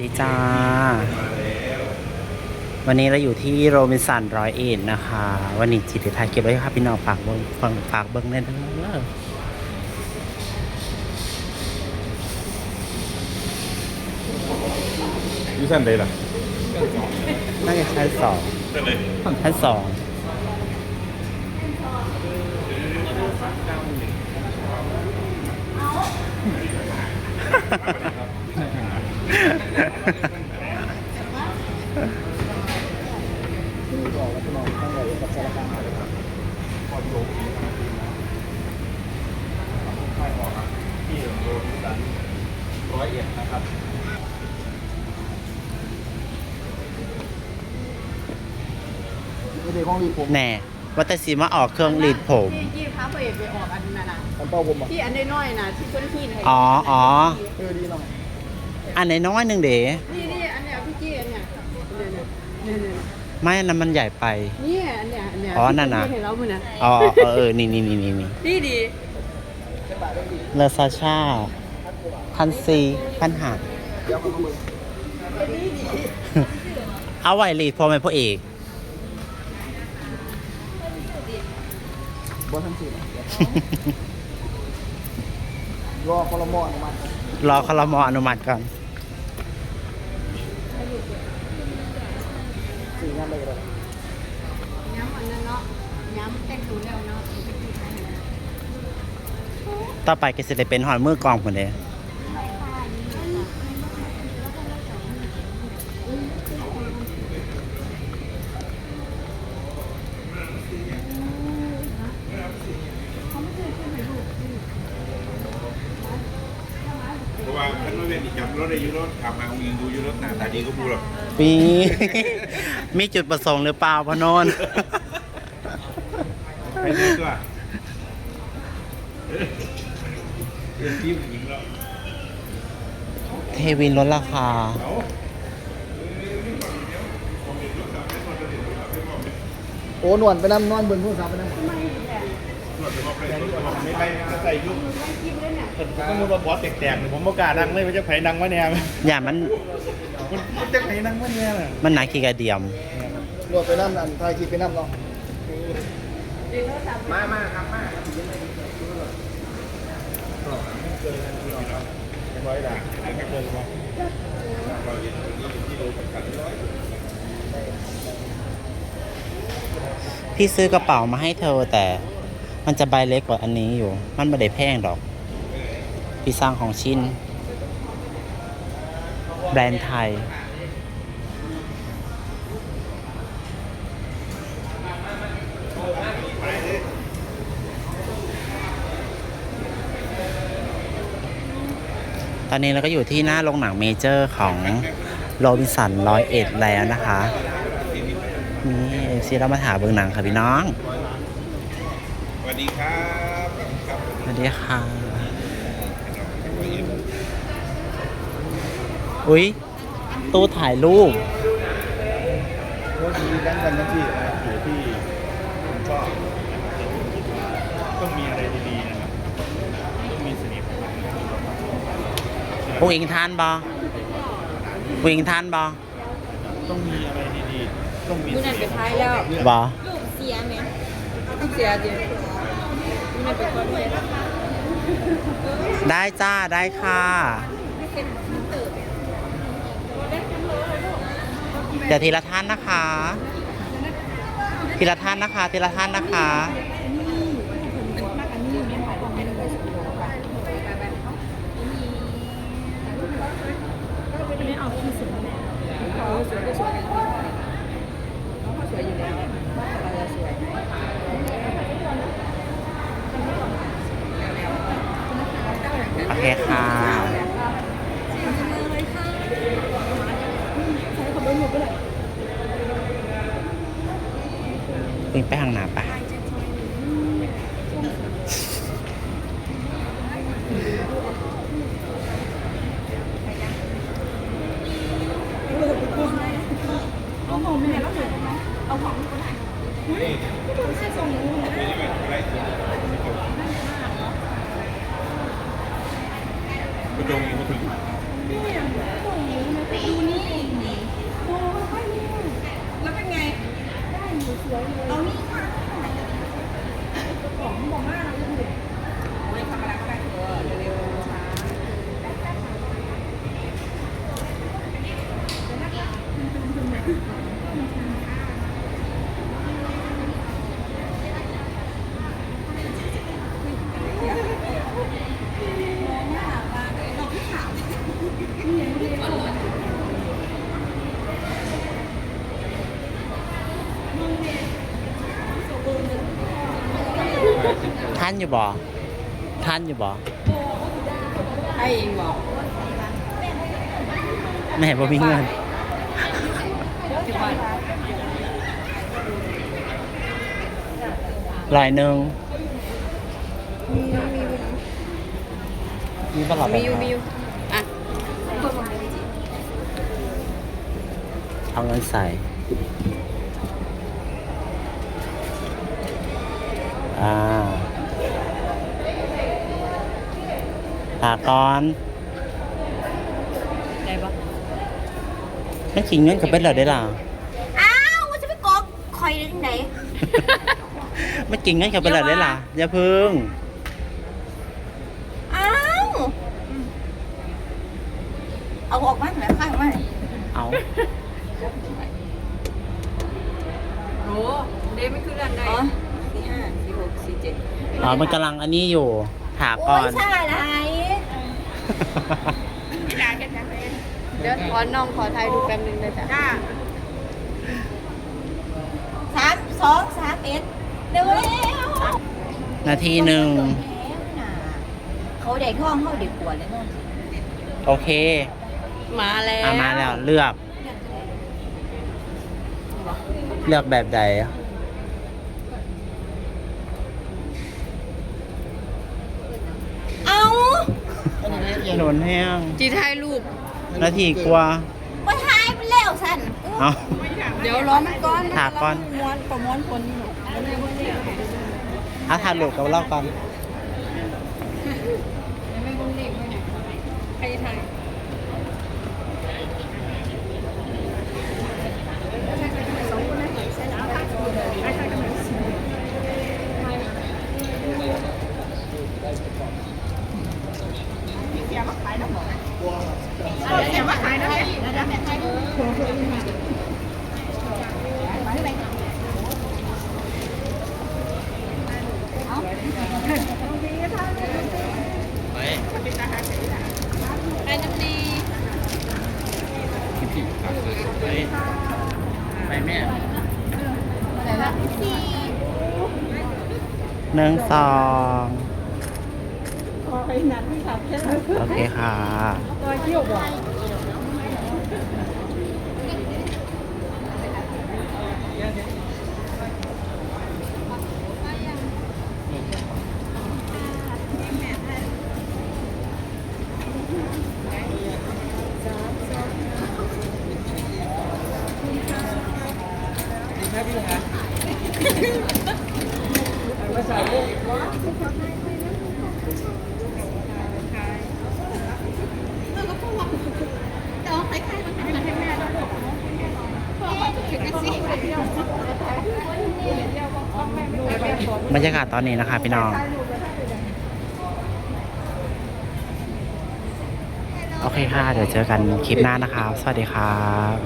ดีจ้า วันนี้เราอยู่ที่โรบินสันร้อยเอ็ดนะคะ วันนี้จิตไทยเก็บไว้ครับพี่น้องฝากเบิ้งฟังฝากเบิ้งแน่นเด้อยูสันเลยล่ะน่าจะชั้นสองสันเลยชั้นสอง ร้อยเอ็ดนะครับไม่ได้ห้องรีบผมแน่ว่าแต่สีมาออกเครื่องรีดผม ที่ที่พระพระเอกไปออกอันนั้นนะอันเป้าผมอะที่อันน้อยๆนะที่เจ้าหน้าที่นะอ๋ออ๋อ เออดีหน่อย อันไหนน้อยหนึ่งเด๋นี่นี่อันเนี้ยพี่จี้อันเนี้ยเนี่ยเนี่ยเนี่ยเนี่ยไม่อันนั้นมันใหญ่ไป เนี่ยอันเนี้ยอันเนี้ยอ๋อนั่นน่ะที่เห็นแล้วมันนะอ๋อเออเออนี่นี่นี่นี่นี่นี่ดีเลอซาชาพันซีพันหาเดี๋ยวมาดูเอาไว้รีดพอไหมพ่อเอกบอลทั้งสี่รอคอรมออนุมัติรอคลมออนุมัติก่อน สี่งานเลยเลยย้ำอันนั้นเนาะย้ำแต่งตัวแล้วเนาะต่อไปก็จะได้เป็นหอยมือกองคนเดียพราะว่าท่านไม่ เป็นจับรถได้อยูรถขับมายิงดูอยูรถหน้าตาดีก็พูดหรอกมี มีจุดประสงค์หรือเปล่าพะโนนไปเรื่อยตัวเรื่องที่หญิงเราเทวินลดราคา เอาโอ้หนวดไปนั่งนอนบนผู้สาวไปนั่งตรวจสอบเลยตร วจสอบไม่ไปใส่ยุคสมมติว่าบอสแตกๆผมประกล้าศดังเลยมันจะไผดังวะเนี่ยมันอย่ามันมันจะไผดังวะเนี่ยน่ะมันหนาขี้กระเดียมหนวดไปนั่งอันไทยกีไปนั่งเนาะมามาครับมาร้อยด่างนะครับเดินมาเราเห็นตรงนี้ที่โลกับกันร้อยพี่ซื้อกระเป๋ามาให้เธอแต่ มันจะใบเล็กกว่าอันนี้อยู่ มันไม่ได้แพงดอก พี่สร้างของชิ้น แบรนด์ไทย ตอนนี้เราก็อยู่ที่หน้าโรงหนังเมเจอร์ของโรบินสันร้อยเอ็ดแล้วนะคะ นี่เอฟซีเรามาถามเบื้องหนังค่ะพี่น้อง สวัสดีครับครับสวัสดีค่ะ อุ๊ยตู้ถ่ายรูปก็ดีทั้งกันทั้งที่นะอยู่ที่ผมชอบต้องมีอะไรดีๆนะครับต้องมีสนิทผู้หญิงทานบอผู้หญิงทานบอต้องมีอะไรดีๆต้องมีดูนั่นไปท้ายแล้วบอลูกเสียไหมลูกเสียจริงดูนั่นไปก่อนเลยได้จ้าได้ค่ะ เดี๋ยวทีละท่านนะคะ ทีละท่านนะคะ ทีละท่านนะคะ ไม่เอาที่สุดเขาสวยก็สวยกันเขาสวยอยู่แล้วเราจะสวยโอเคค่ะ วิ่งไปทางหน้าปะกระจงม 阿咪。 อยู่บ่ท่านอยู่บ่ให้เองบอกแม่บ่มีเงินสิบบาทลอยหนึ่งมีตลอดมีอยู่มีอยู่อะเอาเงินใส่อ่า ตากอนได้ปะไม่กินเงินกับเป็นเหรอได้ล่ะอ้าวว่าจะไปกอกคอยที่ไหน ไม่กินเงินกับเป็นเหรอได้ล่ะอย่าพึ่งอ้าวเอาออกมาหน่อยข้างมาหน่อยเอาโหเดไม่คือด้านใดอ๋อสี่ห้าสี่หกสี่เจ็ดอ๋อมันกำลังอันนี้อยู่ ถาโอ้ก่อยนใช่อะไรเดี๋ยวขอน้องขอถ่ายรูปแป๊บนึงได้จ้ะสามสองสามเอ็ดเร็วเร็วนาทีหนึ่ง เขาเด็กห้องเขาเด็กปวดเลยเนาะโอเคมาแล้ว อะมาแล้วเลือก เลือกแบบใด เอา โดนแห้งจีถ่ายรูปนาทีกว่าไปหายไปแล้วสันเอาเดี๋ยวรอมันก่อนถากก่อนม้วนประม้วนคนนี่หนูเอาถ่ายรูปกับเราก่อนยั ไม่คงเด็กเลยใครถ่ายไปแม่หนึ่งสอง โอเคค่ะ บรรยากาศตอนนี้นะคะพี่น้อง โอเคค่ะ เดี๋ยวเจอกันคลิปหน้านะครับ สวัสดีครับ